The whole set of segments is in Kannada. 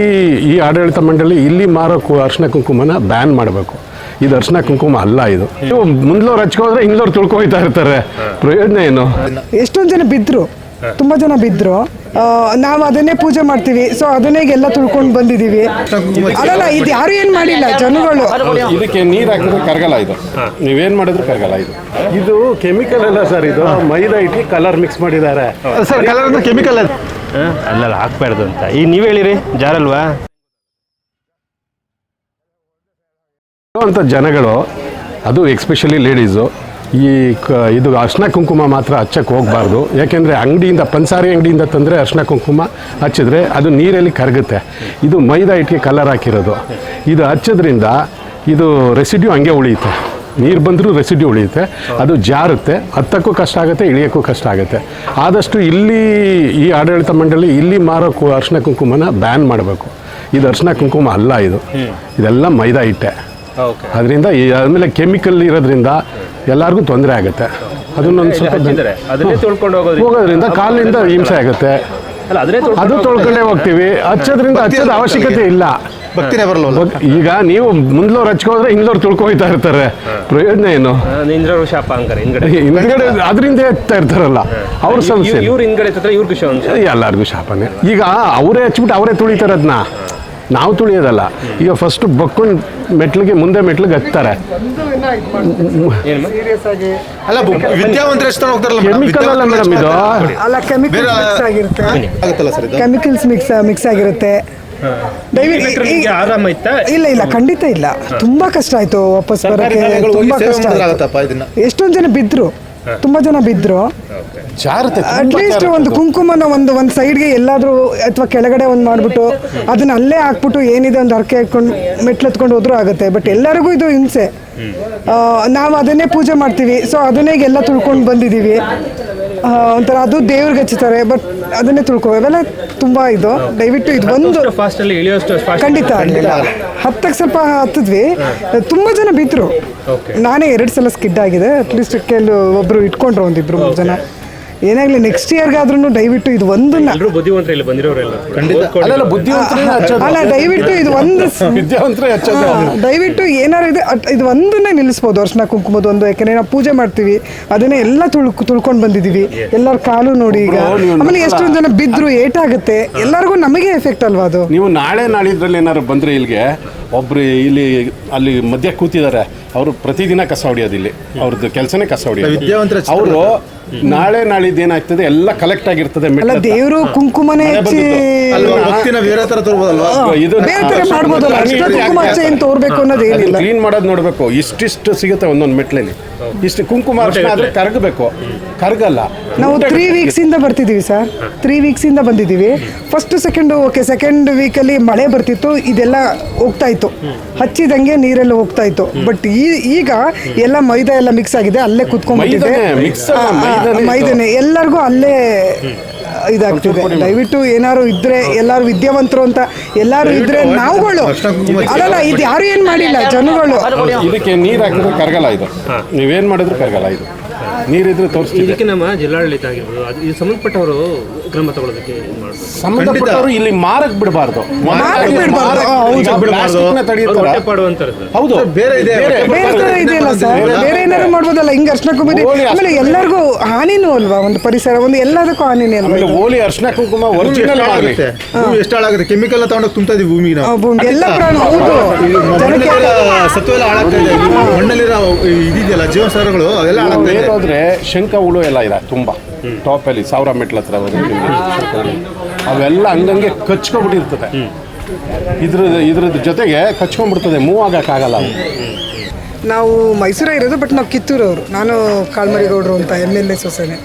ಈ ಈ ಆಡಳಿತ ಮಂಡಳಿ ಇಲ್ಲಿ ಮಾರೋಕು ಅರ್ಶನ ಕುಂಕುಮನ ಬ್ಯಾನ್ ಮಾಡಬೇಕು. ಇದು ಅರ್ಶಿನ ಕುಂಕುಮ ಅಲ್ಲ ಇದು. ಮುಂದ್ಲವ್ರು ಹಚ್ಕೋದ್ರೆ ಹಿಂದ್ಲವ್ರು ತುಳ್ಕೊಯ್ತಾ ಇರ್ತಾರೆ. ಪ್ರಯೋಜನ ಏನು? ಎಷ್ಟೊಂದು ಜನ ಬಿದ್ರು. ತುಂಬಾ ಜನ ಬಿದ್ರು. ನಾವು ಅದನ್ನೇ ಪೂಜೆ ಮಾಡ್ತೀವಿ. ಸೊ ಅದನ್ನೇ ಎಲ್ಲ ತುಳ್ಕೊಂಡು ಬಂದಿದೀವಿ. ಅದಲ್ಲ ಇದು ಯಾರು ಏನ್ ಮಾಡಿಲ್ಲ? ಜನಗಳು. ಇದಕ್ಕೆ ನೀರ್ ಹಾಕಿದ್ರೆ ಕರಗಲ್ಲ ಇದು. ನೀವೇನ್ ಮಾಡಿದ್ರು ಕರಗಲ್ಲ ಇದು. ಇದು ಕೆಮಿಕಲ್ ಅಲ್ಲ ಸರ್ ಇದು. ಮೈದಾ ಇಟ್ಟು ಕಲರ್ ಮಿಕ್ಸ್ ಮಾಡಿದ್ದಾರೆ. ಸರ್ ಕಲರ್ ಅಂದ್ರೆ ಕೆಮಿಕಲ್ ಅದು ಅಲ್ಲಲ್ಲ, ಹಾಕ್ಬಾರ್ದು ಅಂತ. ಈಗ ನೀವು ಹೇಳಿರಿ, ಜಾರಲ್ವಾ? ಅಂತ ಜನಗಳು, ಅದು ಎಕ್ಸ್ಪೆಷಲಿ ಲೇಡೀಸು ಈ ಕ, ಇದು ಅರ್ಶಿನ ಕುಂಕುಮ ಮಾತ್ರ ಹಚ್ಚಕ್ಕೆ ಹೋಗಬಾರ್ದು. ಯಾಕೆಂದರೆ ಅಂಗಡಿಯಿಂದ ಪಂಸಾರಿ ಅಂಗಡಿಯಿಂದ ತಂದರೆ ಅರ್ಶಿನ ಕುಂಕುಮ ಹಚ್ಚಿದ್ರೆ ಅದು ನೀರಲ್ಲಿ ಕರಗುತ್ತೆ. ಇದು ಮೈದಾ ಹಿಟ್ಟಿಗೆ ಕಲರ್ ಹಾಕಿರೋದು. ಇದು ಹಚ್ಚೋದ್ರಿಂದ ಇದು ರೆಸಿಡ್ಯೂ ಹಂಗೆ ಉಳಿಯುತ್ತೆ. ನೀರು ಬಂದರೂ ರೆಸಿಡ್ಯೂ ಉಳಿಯುತ್ತೆ ಅದು ಜಾರುತ್ತೆ ಹತ್ತಕ್ಕೂ ಕಷ್ಟ ಆಗುತ್ತೆ ಇಳಿಯೋಕ್ಕೂ ಕಷ್ಟ ಆಗುತ್ತೆ. ಆದಷ್ಟು ಇಲ್ಲಿ ಈ ಆಡಳಿತ ಮಂಡಳಿ ಇಲ್ಲಿ ಮಾರೋ ಕು- ಅರ್ಶಿನ ಕುಂಕುಮನ ಬ್ಯಾನ್ ಮಾಡಬೇಕು. ಇದು ಅರ್ಶಿನ ಕುಂಕುಮ ಅಲ್ಲ ಇದು. ಇದೆಲ್ಲ ಮೈದಾ ಹಿಟ್ಟೆ. ಓಕೆ. ಅದರಿಂದ ಆಮೇಲೆ ಕೆಮಿಕಲ್ ಇರೋದ್ರಿಂದ ಎಲ್ಲರಿಗೂ ತೊಂದರೆ ಆಗುತ್ತೆ. ಅದನ್ನೊಂದು ಸ್ವಲ್ಪ ಹೋಗೋದ್ರಿಂದ ಕಾಲಿಂದ ಕಾಲಿನಿಂದ ಹಿಂಸೆ ಆಗುತ್ತೆ. ಅದು ತೊಳ್ಕೊಂಡು ಹೋಗ್ತೀವಿ. ಹಚ್ಚೋದ್ರಿಂದ ಹಚ್ಚೋದ ಅವಶ್ಯಕತೆ ಇಲ್ಲ. ಭಕ್ತಿನೇ ಬರಲ್ಲ ಈಗ ನೀವು ಮುಂದ್ಲವ್ರು ಹಚ್ಕೋದ್ರೆ ಹಿಂದ್ಲವ್ರು ತುಳ್ಕೊಯ್ತಾ ಇರ್ತಾರೆ. ಪ್ರಯೋಜನ ಏನು? ನಿಂದ್ರವ್ರು ಶಾಪ ಹಿಂದ್ಗಡೆ. ಹಿಂದ್ಗಡೆ ಅದರಿಂದ ಎತ್ತಾ ಇರ್ತಾರಲ್ಲ ಅವ್ರ ಸಮಸ್ಯೆ ಇವ್ರು ಹಿಂದ್ಗಡೆ ಎಲ್ಲರಿಗೂ ಶಾಪನೆ. ಈಗ ಅವರೇ ಹಚ್ಬಿಟ್ಟು ಅವರೇ ತುಳಿತಾರದ್ನ. ಅದನ್ನ ನಾವು ತುಳಿಯೋದಲ್ಲ. ಈಗ ಫಸ್ಟ್ ಬಕ್ಕೊಂಡು ಮೆಟ್ಲಿಗೆ ಮುಂದೆ ಮೆಟ್ಲಿಗೆ ಹತ್ತಾರೆ. ಅಲ್ಲ ವಿದ್ಯಾವಂತರು ಹೋಗ್ತಾರಲ್ಲ? ಕೆಮಿಕಲ್ ಅಲ್ಲ ಮೇಡಮ್ ಇದು? ಅಲ್ಲ ಕೆಮಿಕಲ್ ಮಿಕ್ಸ್ ಆಗಿರುತ್ತೆ. ಆಗುತ್ತಲ್ಲ ಸರ್ ಇದು? ಕೆಮಿಕಲ್ಸ್ ಮಿಕ್ಸ್ ಮಿಕ್ಸ್ ಆಗಿರುತ್ತೆ. ಆರಾಮ ಇತ್ತಾ? ಇಲ್ಲ ಇಲ್ಲ ಖಂಡಿತ ಇಲ್ಲ. ತುಂಬಾ ಕಷ್ಟ ಆಯ್ತು ವಾಪಸ್ ಬರೋಕೆ ಬರಕ್ಕೆ ತುಂಬಾ ಕಷ್ಟ ಮಾಡಿದ್ರೆ ಆಗುತ್ತಪ್ಪ ಇದನ್ನ. ಎಷ್ಟೊಂದು ಜನ ಬಿದ್ರು. ತುಂಬಾ ಜನ ಬಿದ್ರು. ಅಟ್ಲೀಸ್ಟ್ ಒಂದು ಕುಂಕುಮನ ಒಂದು ಒಂದು ಸೈಡ್ಗೆ ಎಲ್ಲಾದ್ರೂ ಅಥವಾ ಕೆಳಗಡೆ ಒಂದು ಮಾಡ್ಬಿಟ್ಟು ಅದನ್ನ ಅಲ್ಲೇ ಹಾಕ್ಬಿಟ್ಟು ಏನಿದೆ ಒಂದು ಹರಕೆ ಹಾಕೊಂಡು ಮೆಟ್ಲು ಹತ್ಕೊಂಡು ಹೋದ್ರೂ ಆಗುತ್ತೆ. ಬಟ್ ಎಲ್ಲರಿಗೂ ಇದು ಹಿಂಸೆ. ನಾವು ಅದನ್ನೇ ಪೂಜೆ ಮಾಡ್ತೀವಿ. ಸೊ ಅದನ್ನೇ ಎಲ್ಲ ತುಳ್ಕೊಂಡು ಬಂದಿದ್ದೀವಿ. ಒಂಥರ ಅದು ದೇವ್ರಿಗೆ ಹಚ್ಚುತ್ತಾರೆ ಬಟ್ ಅದನ್ನೇ ತುಳ್ಕೊ ಇವೆಲ್ಲ ತುಂಬಾ ಇದು. ದಯವಿಟ್ಟು ಇದು ಒಂದು ಇಳಿಯೋಷ್ಟು ಫಾಸ್ಟ್ ಖಂಡಿತ ಆಗಲಿಲ್ಲ ಹತ್ತಕ್ಕೆ ಸ್ವಲ್ಪ ಹತ್ತಿದ್ವಿ. ತುಂಬಾ ಜನ ಬಿದ್ರು. ನಾನೇ ಎರಡು ಸಲ ಸ್ಕಿಡ್ ಆಗಿದೆ. ಅಟ್ಲೀಸ್ಟ್ ಕೆಲವು ಒಬ್ರು ಇಟ್ಕೊಂಡ್ರು ಒಂದಿಬ್ರು ಮೂರು ಜನ. ಏನಾಗ್ಲಿ ನೆಕ್ಸ್ಟ್ ಇಯರ್ಗಾದ್ರೂ ದಯವಿಟ್ಟು ಇದು ಒಂದನ್ನ ಎಲ್ಲರೂ ಬುದ್ಧಿವಂತರು ಇಲ್ಲಿ ಬಂದಿರೋರೆಲ್ಲ ಅಲ್ಲೆಲ್ಲ ಬುದ್ಧಿವಂತರೇ ಹಚ್ಚೋದು. ಅಲ್ಲ ದಯವಿಟ್ಟು ಇದು ಒಂದು ಸ- ವಿದ್ಯಾವಂತರೇ ಹಚ್ಚೋದು. ದಯವಿಟ್ಟು ಏನಾರು ಇದೆ ಅಟ್- ಇದು ಒಂದನ್ನ ನಿಲ್ಲಿಸ್ಬೋದು ಅರ್ಶನ ಕುಂಕುಮದ ಒಂದು ಯಾಕೆಂದ್ರೆ ನಾವು ಪೂಜೆ ಮಾಡ್ತೀವಿ ಅದನ್ನೇ ಎಲ್ಲ ತುಳ್ ತುಳ್ಕೊಂಡು ಬಂದಿದ್ದೀವಿ ಎಲ್ಲರ ಕಾಲು ನೋಡಿ ಈಗ. ಆಮೇಲೆ ಎಷ್ಟೊಂದು ಜನ ಬಿದ್ರು ಏಟಾಗುತ್ತೆ ಎಲ್ಲರಿಗೂ ನಮಗೆ ಎಫೆಕ್ಟ್ ಅಲ್ವಾ ಅದು? ನೀವು ನಾಳೆ ನಾಳಿದ್ರಲ್ಲಿ ಏನಾದ್ರು ಬಂದ್ರೆ ಇಲ್ಲಿಗೆ ಒಬ್ರು ಇಲ್ಲಿ ಅಲ್ಲಿ ಮಧ್ಯ ಕೂತಿದ್ದಾರೆ ಅವರು ಪ್ರತಿದಿನ ಕಸ ಹೊಡಿಯೋದು ಇಲ್ಲಿ. ಅವ್ರದ್ದು ಕೆಲಸನೇ ಕಸ ಹೊಡಿಯೋದು. ಅವರು ನಾಳೆ ನಾಳಿದ್ದು ಏನಾಗ್ತದೆ ಎಲ್ಲ ಕಲೆಕ್ಟ್ ಆಗಿರ್ತದೆ. ದೇವರು ಕುಂಕುಮನೇ ಕ್ಲೀನ್ ಮಾಡೋದು ನೋಡಬೇಕು ಇಷ್ಟಿಷ್ಟು ಸಿಗುತ್ತೆ ಒಂದೊಂದು ಮೆಟ್ಲಲ್ಲಿ. ಇಷ್ಟು ಕುಂಕುಮ ಅರ್ಶನ ಆದ್ರೆ ಕರಗಬೇಕು. ಕರಗಲ್ಲ. ನಾವು ತ್ರೀ ವೀಕ್ಸ್ ಇಂದ ಬರ್ತಿದೀವಿ ಸರ್ ತ್ರೀ ವೀಕ್ಸ್ ಇಂದ ಬಂದಿದ್ದೀವಿ ಫಸ್ಟ್ ಸೆಕೆಂಡ್ ಓಕೆ ಸೆಕೆಂಡ್ ವೀಕಲ್ಲಿ ಮಳೆ ಬರ್ತಿತ್ತು ಇದೆಲ್ಲ ಹೋಗ್ತಾ ಇತ್ತು. ಹಚ್ಚಿದಂಗೆ ನೀರೆಲ್ಲ ಹೋಗ್ತಾ ಇತ್ತು. ಬಟ್ ಈ ಈಗ ಎಲ್ಲ ಮೈದಾ ಎಲ್ಲ ಮಿಕ್ಸ್ ಆಗಿದೆ ಅಲ್ಲೇ ಕುತ್ಕೊಂಡ್ಬಿಟ್ಟಿದೆ ಅಲ್ಲ, ಮೈದಾನೆ ಎಲ್ಲರಿಗೂ ಅಲ್ಲೇ ಇದಾಗ್ತಿದೆ. ದಯವಿಟ್ಟು ಏನಾರು ಇದ್ರೆ ಎಲ್ಲಾರು ವಿದ್ಯಾವಂತರು ಅಂತ ಎಲ್ಲಾರು ಇದ್ರೆ ನಾವುಗಳು. ಅಲ್ಲಲ್ಲ ಇದು ಯಾರು ಏನ್ ಮಾಡಿಲ್ಲ? ಜನಗಳು. ಇದಕ್ಕೆ ನೀರು ಹಾಕಿದ್ರೆ ಕರಗಲ್ಲ ಇದು. ನೀವೇನ್ ಮಾಡಿದ್ರು ಕರಗಲ್ಲ ಇದು. ನೀರಿದ್ರೆ ತೋರಿಸ್ತೀವಿ ಇದಕ್ಕೆ ನಮ್ಮ ಜಿಲ್ಲಾಡಳಿತ ಆಗಿರ್ಬೋದು ಅದು ಇದು ಸಂಬಂಧಪಟ್ಟವರು ಕ್ರಮ ತಗೊಳ್ಳೋದಕ್ಕೆ ಸಂಬಂಧಪಟ್ಟವರು ಇಲ್ಲಿ ಮಾರಕ್ ಬಿಡಬಾರ್ದು. ಮಾರಕ್ ಬಿಡ್ಬಾರ್ದು. ಹೌದು. ಬೇರೆ ಇದೆ. ಬೇರೆ. ತರ ಇದೆಯಲ್ಲ ಸರ್? ಬೇರೆ ಏನಾದ್ರು ಮಾಡ್ಬೋದಲ್ಲ? ಹಿಂಗ್ ಅರ್ಶನ ಕುಮಾರಿ ಆಮೇಲೆ ಎಲ್ಲರಿಗೂ ಹಾನಿನೂ ಅಲ್ವಾ? ಒಂದು ಪರಿಸರ ಒಂದು ಎಲ್ಲದಕ್ಕೂ ಹಾನಿನೇ ಅಲ್ವಾ? ಆಮೇಲೆ ಅರ್ಶನ ಕುಂಕುಮ ಒರಿಜಿನಲ್ ಎಷ್ಟು ಆಗಲಿ. ಎಷ್ಟು ಹಾಳಾಗುತ್ತೆ ಕೆಮಿಕಲ್ ತಗೊಂಡೋಗಿ ತುಂಬ್ತಾ ಇದೀವಿ ಭೂಮಿಗೆ ನಾವು. ಭೂಮಿ ಎಲ್ಲ ಪ್ರಾಣ ಹೌದು ಸತ್ವ ಎಲ್ಲ ಹಾಳಾಗ್ತಾ ಇದೆ. ಮಣ್ಣಲ್ಲಿರೋ ಇದಿದೆಯಲ್ಲ ಜೀವಸಾರಗಳು ಅದೆಲ್ಲ ಹಾಳಾಗ್ತಾ ಇದೆ. ಹೋದ್ರೆ ಶಂಕ ಹುಳು ಎಲ್ಲ ಇದೆ ತುಂಬಾ. ಟಾಪ್ ಅಲ್ಲಿ ಸಾವಿರ ಮೆಟ್ಲ ಹತ್ರ. ಅವೆಲ್ಲ ಹಂಗಂಗೆ ಕಚ್ಕೊಂಡ್ಬಿಟ್ಟಿರ್ತದೆ ಇದ್ರ ಇದ್ರದ್ದು ಜೊತೆಗೆ ಕಚ್ಕೊಂಡ್ಬಿಡ್ತದೆ ಮೂವ್ ಆಗಕ್ಕಾಗಲ್ಲ ಅವು. ನಾವು ಮೈಸೂರ ಇರೋದು ಬಟ್ ನಾವು ಕಿತ್ತೂರವರು. ನಾನು ಕಾಲ್ಮರಿಗೌಡರು ಅಂತ ಎಂ ಎಲ್ ಎ ಸೊಸೆನೆ.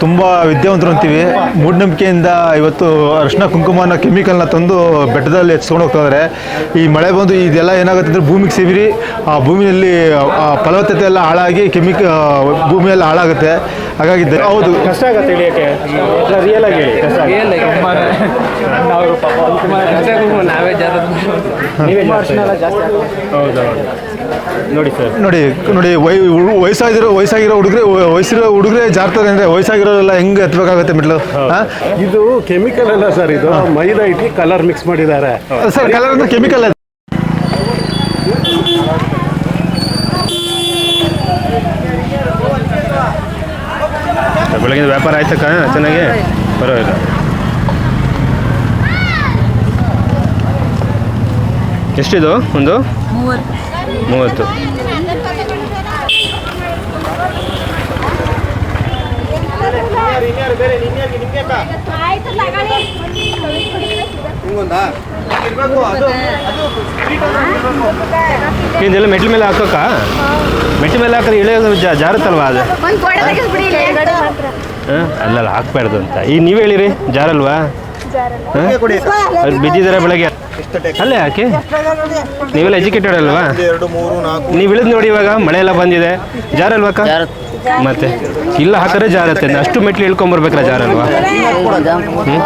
ತುಂಬ ವಿದ್ಯಾವಂತರು ಅಂತೀವಿ. ಮೂಢನಂಬಿಕೆಯಿಂದ ಇವತ್ತು ಅರಿಶಿನ ಕುಂಕುಮನ ಕೆಮಿಕಲ್ನ ತಂದು ಬೆಟ್ಟದಲ್ಲಿ ಹೆಚ್ಚಿಸ್ಕೊಂಡು ಹೋಗ್ತಾ ಇದ್ದಾರೆ ಈ ಮಳೆ ಬಂದು ಇದೆಲ್ಲ ಏನಾಗುತ್ತೆ ಅಂದರೆ ಭೂಮಿಗೆ ಸೇರಿ ಆ ಭೂಮಿಯಲ್ಲಿ ಫಲವತ್ತತೆ ಎಲ್ಲ ಹಾಳಾಗಿ ಕೆಮಿಕ ಭೂಮಿಯೆಲ್ಲ ಹಾಳಾಗುತ್ತೆ. ಹಾಗಾಗಿ ದ- ಹೌದು. ಕಷ್ಟ ಆಗತ್ತೆ ಇಳಿಯಕ್ಕೆ. ರಿಯಲ್ ಆಗಿ ಹೇಳಿ. ಕಷ್ಟ ಆಗುತ್ತೆ. ನಾವೇ ಜಾಸ್ತಿ ಹೌದೌದು. ನೋಡಿ ಸರ್. ನೋಡಿ ನೋಡಿ ವೈ ವಯಸ್ಸಾಗಿರೋ ವಯಸ್ಸಾಗಿರೋ ಹುಡುಗರೆ ವಯಸ್ಸಿರೋ ಹುಡುಗರೆ ಜಾರ್ತಾರೆ ಅಂದ್ರೆ ವಯಸ್ಸಾಗಿರೋರೆಲ್ಲ ಹೆಂಗ್ ಎತ್ತಬೇಕಾಗತ್ತೆ ಮೆಟ್ಲು ಹಾಂ? ಇದು ಕೆಮಿಕಲ್ ಅಲ್ಲ ಸರ್ ಇದು. ಮೈದಾ ಇಟ್ಟಿ ಕಲರ್ ಮಿಕ್ಸ್ ಮಾಡಿದ್ದಾರೆ. ಸರ್ ಕಲರ್ ಅಂದ್ರೆ ಕೆಮಿಕಲ್ ಬೆಳಗಿನ ವ್ಯಾಪಾರ ಆಯ್ತಕ್ಕ ಚೆನ್ನಾಗಿ? ಪರವಾಗಿಲ್ಲ. ಎಷ್ಟಿದು ಒಂದು? ಮೂವತ್ತು. ಆಯ್ತು ಇದೆಲ್ಲ ಮೆಟ್ಲ ಮೇಲೆ ಹಾಕೋಕ್ಕ ಮೆಟ್ಲ ಮೇಲೆ ಹಾಕಿದ್ರೆ ಇಳಿಯೋದು ಜಾರುತ್ತಲ್ವಾ ಅದು? ಅಲ್ಲಲ್ಲ ಹಾಕ್ಬಾರ್ದು ಅಂತ. ಈಗ ನೀವು ಹೇಳಿರಿ ಜಾರಲ್ವಾ? ಬಿದ್ದಿದ್ದಾರೆ ಬೆಳಗ್ಗೆ. ಅಲ್ಲೇ ಯಾಕೆ? ನೀವೆಲ್ಲ ಎಜುಕೇಟೆಡ್ ಅಲ್ವಾ? ನೀವು ಇಳಿದ್ ನೋಡಿ ಇವಾಗ ಮಳೆ ಎಲ್ಲ ಬಂದಿದೆ. ಜಾರಲ್ವಾ ಮತ್ತೆ? ಇಲ್ಲ ಹಾಕಿದ್ರೆ ಜಾರತ್ತೆ. ಅಷ್ಟು ಮೆಟ್ಲು ಇಳ್ಕೊಂಬರ್ಬೇಕಲ್ಲ ಜಾರಲ್ವಾ? ಹ್ಞೂ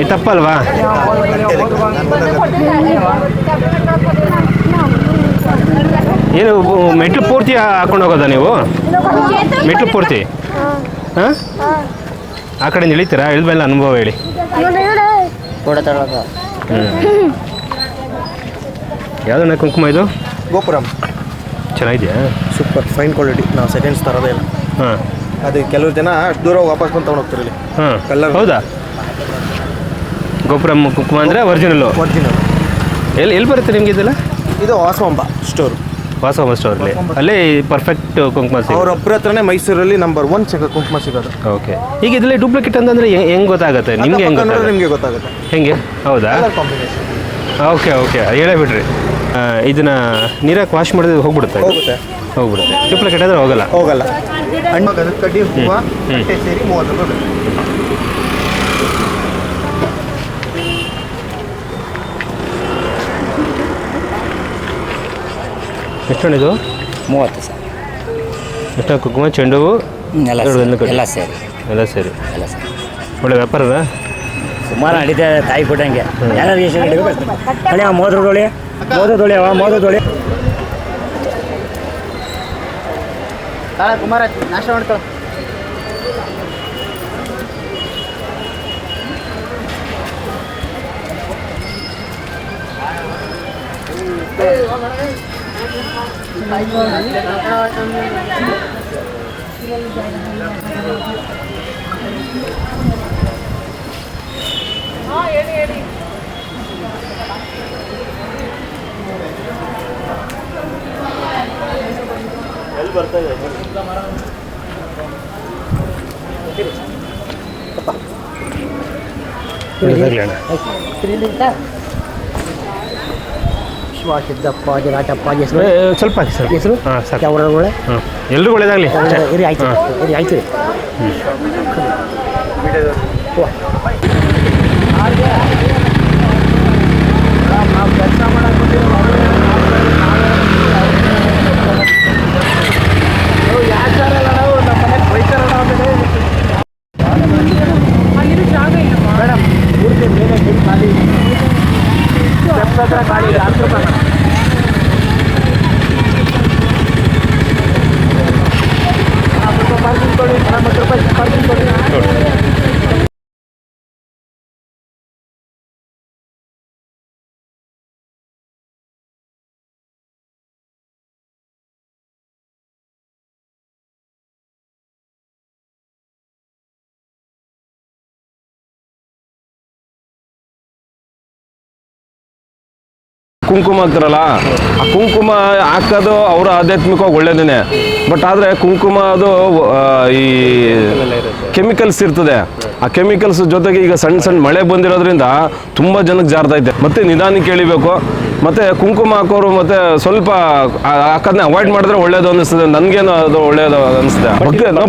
ಈ ತಪ್ಪಲ್ವಾ? ಏನು ಮೆಟ್ಲು ಪೂರ್ತಿ ಹಾಕೊಂಡು ಹೋಗೋದಾ ನೀವು? ಮೆಟ್ಲು ಪೂರ್ತಿ? ಹಾಂ? ಆ ಕಡೆಯಿಂದ ಇಳಿತೀರಾ ಇಳಿದ್ಮೇಲೆ ಅನುಭವ ಹೇಳಿ. ಹ್ಞೂ ಯಾವ್ದಣ್ಣ ಕುಂಕುಮ ಇದು? ಗೋಪುರಂ. ಚೆನ್ನಾಗಿದೆಯಾ? Super fine quality. ನಾವು ಸೆಕೆಂಡ್ಸ್ ತರೋದೇ ಇಲ್ಲ. ಹಾಂ. ಅದು ಕೆಲವು ಜನ ಅಷ್ಟು ದೂರ ವಾಪಸ್ ಬಂದು ತೊಗೊಂಡು ಹೋಗ್ತಾರೆ ಇಲ್ಲಿ. ಹಾಂ. ಕಲ್ಲರ್. ಹೌದಾ? ಗೋಪುರಂ ಕುಂಕುಮ ಅಂದರೆ ಒರಿಜಿನಲ್ಲು ಒರಿಜಿನಲ್ ಎಲ್ಲಿ ಎಲ್ಲಿ ಬರುತ್ತೆ ನಿಮಗೆ ಇದೆಲ್ಲ? ಇದು ವಾಸವಂಬ ಸ್ಟೋರ್. ವಾಸವ ಸ್ಟೋರಲ್ಲಿ ಅಲ್ಲೇ ಪರ್ಫೆಕ್ಟ್ ಕುಂಕುಮ ಅವ್ರ ಒಬ್ಬರ ಹತ್ರನೇ ಮೈಸೂರಲ್ಲಿ ನಂಬರ್ ಒನ್ ಚಕ ಕುಂಕುಮ ಸಿಗೋದು. ಓಕೆ ಈಗ ಇದರಲ್ಲಿ ಡೂಪ್ಲಿಕೇಟ್ ಅಂತಂದ್ರೆ ಹೆಂಗೆ ಗೊತ್ತಾಗುತ್ತೆ? ನಿಮಗೆ ಹೆಂಗೆ ಅಕ್ಕಪಕ್ಕ ನೋಡಿದ್ರೆ ಗೊತ್ತಾಗುತ್ತೆ ನಿಮಗೆ ಗೊತ್ತಾಗುತ್ತೆ. ಹೆಂಗೆ? ಹೌದಾ? ಕಲರ್ ಕಾಂಬಿನೇಷನ್ ಓಕೆ ಓಕೆ ಹೇಳೇ ಬಿಡ್ರಿ. ಆ, ಇದನ್ನ ನೀರಾಗಿ ವಾಶ್ ಮಾಡಿದ್ರೆ ಹೋಗ್ಬಿಡುತ್ತೆ? ಹೋಗುತ್ತೆ. ಹೋಗ್ಬಿಡುತ್ತೆ. ಡೂಪ್ಲಿಕೇಟ್ ಆದರೆ ಹೋಗಲ್ಲ. ಹೋಗಲ್ಲ. ಹಣ್ಣು ಕಡ್ಡಿ ಹೂವು ಹ್ಮ್. ಸೇರಿ ಮೂವತ್ತು ರೂಪಾಯಿ ಎಷ್ಟೊಂದಿದು? ಮೂವತ್ತು ಸರ್. ಎಷ್ಟು ಕುಂಕುಮ ಚೆಂಡು ಹೂವು? ಎಲ್ಲ ಎರಡು ಸೇರಿ ಎಲ್ಲ ಸೇರಿ. ಎಲ್ಲ ಸೇರಿ. ಒಳ್ಳೆ ವ್ಯಾಪಾರದ? ಸುಮಾರು ನಡೀತಾ ಇದೆ ತಾಯಿ ಕೊಟ್ಟಂಗೆ. ಯಾರು ಎಷ್ಟು ಆ ಮೋದ್ರ ದೋಳಿ ಮೋದ್ರ ದೋಳಿ ಅವ ಮೋದ್ರ ದೋಳಿ ಕುಮಾರ ನಾಶ ಮಾಡ್ಕೊ ಇದಾಗ್ಲಿ ಅಣ್ಣ ಶಿವ ಸಿದ್ದಪ್ಪ ಜಿರಾಟಪ್ಪ ಹೆಸರು ಸ್ವಲ್ಪ ಹಾಕಿ ಸರ್ ಹೆಸರು ಹಾಂ ಒಳ್ಳೆ ಹಾಂ ಎಲ್ರಿಗೂ ಒಳ್ಳೇದಾಗಲಿ ಇರಿ ಆಯ್ತು ಇರಿ ಆಯ್ತು ರೀ सत्रह गाड़ी आठ सौ का ಕುಂಕುಮ ಅಂತಾರಲ್ಲ, ಆ ಕುಂಕುಮ ಹಾಕೋದು ಅವರ ಆಧ್ಯಾತ್ಮಿಕವಾಗಿ ಒಳ್ಳೇದೇನೆ ಬಟ್ ಆದರೆ ಕುಂಕುಮ ಅದು ಈ ಕೆಮಿಕಲ್ಸ್ ಇರ್ತದೆ. ಆ ಕೆಮಿಕಲ್ಸ್ ಜೊತೆಗೆ ಈಗ ಸಣ್ಣ ಸಣ್ಣ ಮಳೆ ಬಂದಿರೋದ್ರಿಂದ ತುಂಬ ಜನಕ್ಕೆ ಜಾರ್ತೈತೆ ಮತ್ತೆ ನಿಧಾನಕ್ಕೆ ಎಳಿಬೇಕು. ಮತ್ತೆ ಕುಂಕುಮ ಹಾಕೋರು ಮತ್ತೆ ಸ್ವಲ್ಪ ಹಾಕೋದನ್ನ ಅವಾಯ್ಡ್ ಮಾಡಿದ್ರೆ ಒಳ್ಳೇದು ಅನಿಸ್ತದೆ ನನಗೇನು ಅದು ಒಳ್ಳೇದು ಅನಿಸ್ತದೆ ಭಕ್ತಿ ನಾವು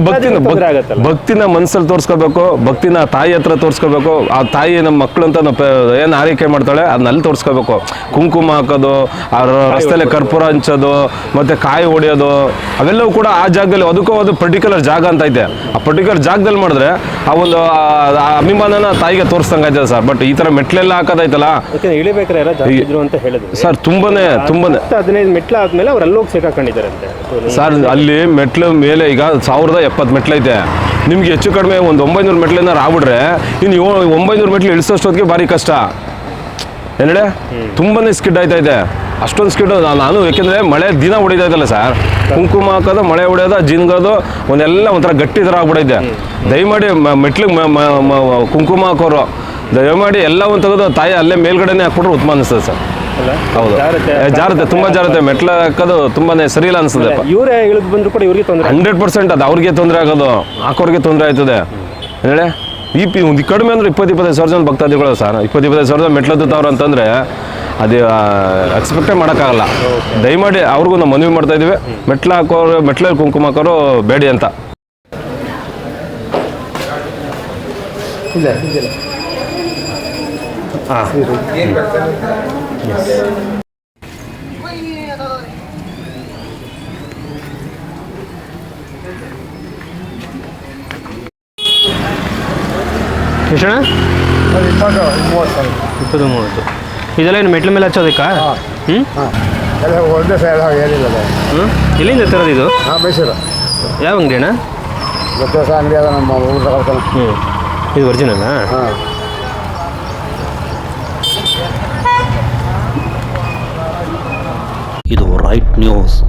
ಭಕ್ತಿನ. ಭಕ್ತಿನ ಮನಸ್ಸಲ್ಲಿ ತೋರಿಸ್ಕೋಬೇಕು ಭಕ್ತಿನ ತಾಯಿ ಹತ್ರ ತೋರಿಸ್ಕೋಬೇಕು ಆ ತಾಯಿ ನಮ್ಮ ಮಕ್ಕಳು ಅಂತ ಏನು ಆರೈಕೆ ಮಾಡ್ತಾಳೆ ಅದನ್ನ ಅಲ್ಲಿ ತೋರಿಸ್ಕೋಬೇಕು. ಕುಂಕುಮ ಹಾಕೋದು ಆ ರಸ್ತೆಯಲ್ಲಿ ಕರ್ಪೂರ ಹಂಚೋದು ಮತ್ತೆ ಕಾಯಿ ಹೊಡೆಯೋದು ಅವೆಲ್ಲವೂ ಕೂಡ ಆ ಜಾಗದಲ್ಲಿ ಅದಕ್ಕೂ ಒಂದು ಪರ್ಟಿಕ್ಯುಲರ್ ಜಾಗ ಅಂತ ಐತೆ. ಆ ಪರ್ಟಿಕ್ಯುಲರ್ ಜಾಗದಲ್ಲಿ ಮಾಡಿದ್ರೆ ಆ ಒಂದು ಅಭಿಮಾನನ ತಾಯಿಗೆ ತೋರಿಸ್ದಂಗೆ ಆಯ್ತದೆ ಸರ್. ಬಟ್ ಈ ಥರ ಮೆಟ್ಲೆಲ್ಲ ಹಾಕೋದೈತಲ್ಲ ಇದ್ರು ಅಂತ ಹೇಳಿದ್ರು. ಸರ್ ತುಂಬಾನೇ ತುಂಬಾನೇ. ಹದಿನೈದು ಮೆಟ್ಲು ಆದ್ಮೇಲೆ ಅವ್ರು ಅಲ್ಲಿ ಹೋಗಿ ಸಿಕ್ಕಾಕೊಂಡಿದ್ದಾರಂತೆ ಸರ್ ಅಲ್ಲಿ ಮೆಟ್ಲು ಮೇಲೆ ಈಗ ಸಾವಿರದ ಎಪ್ಪತ್ತು ಮೆಟ್ಲೈತೆ ನಿಮ್ಗೆ ಹೆಚ್ಚು ಕಡಿಮೆ ಒಂದು ಒಂಬೈನೂರು ಮೆಟ್ಲಿಂದ ಆಗ್ಬಿಟ್ರೆ ಇನ್ನು ಒಂಬೈನೂರು ಮೆಟ್ಲು ಇಳಿಸೋಷ್ಟೊತ್ತಿಗೆ ಭಾರಿ ಕಷ್ಟ. ಏನೇಳೆ ತುಂಬಾನೇ ಸ್ಕಿಡ್ ಆಯ್ತಾ ಇದೆ. ಅಷ್ಟೊಂದು ಸ್ಕಿಡ್ ನಾನು ಯಾಕೆಂದರೆ ಮಳೆ ದಿನ ಹೊಡಿತಾ ಇದ್ದಲ್ಲ ಸರ್. ಕುಂಕುಮ ಹಾಕೋದು ಮಳೆ ಹೊಡೆಯೋದು ಜಿನ್ಗೋದು ಒಂದೆಲ್ಲ ಒಂಥರ ಗಟ್ಟಿ ಥರ ಆಗ್ಬಿಡೈತೆ. ದಯಮಾಡಿ ಮೆಟ್ಲಿಗೆ ಕುಂಕುಮ ಹಾಕೋರು. ದಯಮಾಡಿ ಎಲ್ಲ ಒಂದು ತೆಗೆದು ತಾಯಿ ಅಲ್ಲೇ ಮೇಲ್ಗಡೆನೇ ಹಾಕ್ಬಿಟ್ರೆ ಉತ್ತಮ ಅನಿಸ್ತದೆ ಸರ್. ಹೌದು. ಜಾರುತ್ತೆ. ತುಂಬಾ ಜಾರತೆ ತುಂಬ ಜಾರುತ್ತೆ ಮೆಟ್ಲು ಹಾಕೋದು ತುಂಬಾನೇ ಸರಿ ಇಲ್ಲ ಅನ್ಸುತ್ತೆ ಇವರೇ ಇಳಿದು ಬಂದ್ರು ಕೂಡ ಇವ್ರಿಗೆ ತೊಂದರೆ ಹಂಡ್ರೆಡ್ ಪರ್ಸೆಂಟ್ ಅದು ಅವ್ರಿಗೆ ತೊಂದರೆ ಆಗೋದು. ಹಾಕೋರಿಗೆ ತೊಂದರೆ ಆಯ್ತದೆ. ಹೇಳಿ? ಬಿ ಪಿ ಒಂದು ಕಡಿಮೆ ಅಂದ್ರೆ ಇಪ್ಪತ್ತು ಇಪ್ಪತ್ತೈದು ಸಾವಿರ ಜನ ಭಕ್ತಾದಿಗಳು ಸರ್. ಇಪ್ಪತ್ತು ಇಪ್ಪತ್ತೈದು ಸಾವಿರ ಜನ ಮೆಟ್ಲು ಹತ್ತವ್ರು ಅಂತಂದ್ರೆ ಅದು ಎಕ್ಸ್ಪೆಕ್ಟೇ ಮಾಡೋಕ್ಕಾಗಲ್ಲ. ದಯಮಾಡಿ ಅವ್ರಿಗೂ ನಾವು ಮನವಿ ಮಾಡ್ತಾ ಇದ್ದೀವಿ ಮೆಟ್ಲು ಹಾಕೋರು ಮೆಟ್ಲಲ್ಲಿ ಕುಂಕುಮ ಹಾಕೋರು ಬೇಡಿ ಅಂತ. ಎಷ್ಟಣ್ಣ ಇಪ್ಪತ್ತು ಮೂವತ್ತು ಇದೆಲ್ಲ ಏನು ಮೆಟ್ಲ ಮೇಲೆ ಹಚ್ಚೋದಕ್ಕೆ? ಹ್ಞೂ ಒಂದೇ ಸೈಡ್ ಏನಿಲ್ಲ ಹ್ಞೂ ಎಲ್ಲಿಂದ ತರೋದು ಇದು? ಹಾಂ ಮೈಸೂರು. ಯಾವ ಅಂಗಡಿ ಅಣ್ಣ ಗೊತ್ತ ಅಂಗಡಿ ಅದ ನಮ್ಮ ಊರು ಹ್ಞೂ ಇದು ಒರಿಜಿನಲ್ಲಾ ಹಾಂ. News.